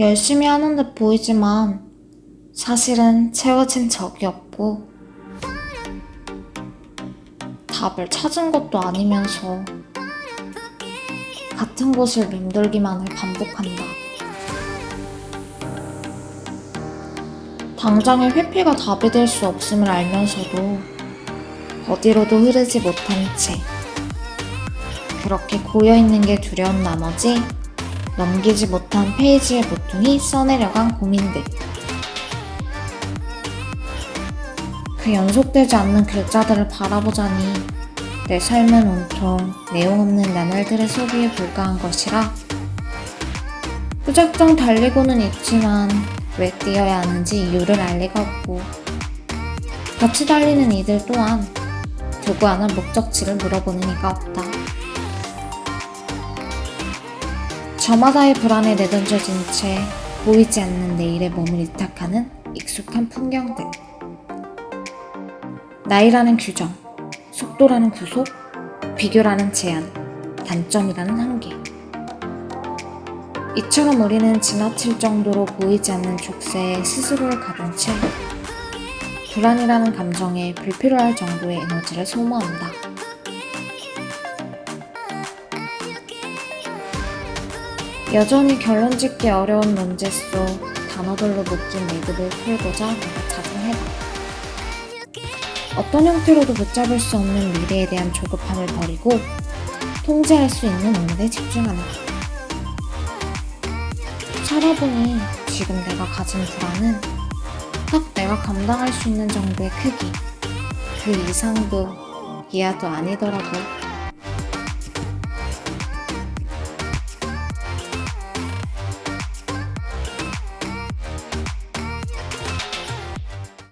열심히 하는 듯 보이지만 사실은 채워진 적이 없고 답을 찾은 것도 아니면서 같은 곳을 맴돌기만을 반복한다. 당장의 회피가 답이 될 수 없음을 알면서도 어디로도 흐르지 못한 채 그렇게 고여있는 게 두려운 나머지 넘기지 못한 페이지의 보통이 써내려간 고민들. 그 연속되지 않는 글자들을 바라보자니 내 삶은 온통 내용 없는 나날들의 소비에 불과한 것이라 무작정 달리고는 있지만 왜 뛰어야 하는지 이유를 알 리가 없고 같이 달리는 이들 또한 두고 하나 목적지를 물어보는 이가 없다. 저마다의 불안에 내던져진 채 보이지 않는 내일의 몸을 이탁하는 익숙한 풍경들. 나이라는 규정, 속도라는 구속, 비교라는 제한, 단점이라는 한계. 이처럼 우리는 지나칠 정도로 보이지 않는 족쇄에 스스로를 가둔 채 불안이라는 감정에 불필요할 정도의 에너지를 소모한다. 여전히 결론 짓기 어려운 문제 속 단어들로 묶인 매듭을 풀고자 내가 찾은 해답. 어떤 형태로도 붙잡을 수 없는 미래에 대한 조급함을 버리고 통제할 수 있는 오늘에 집중하는 것. 살아보니 지금 내가 가진 불안은 딱 내가 감당할 수 있는 정도의 크기, 그 이상도 이하도 아니더라고.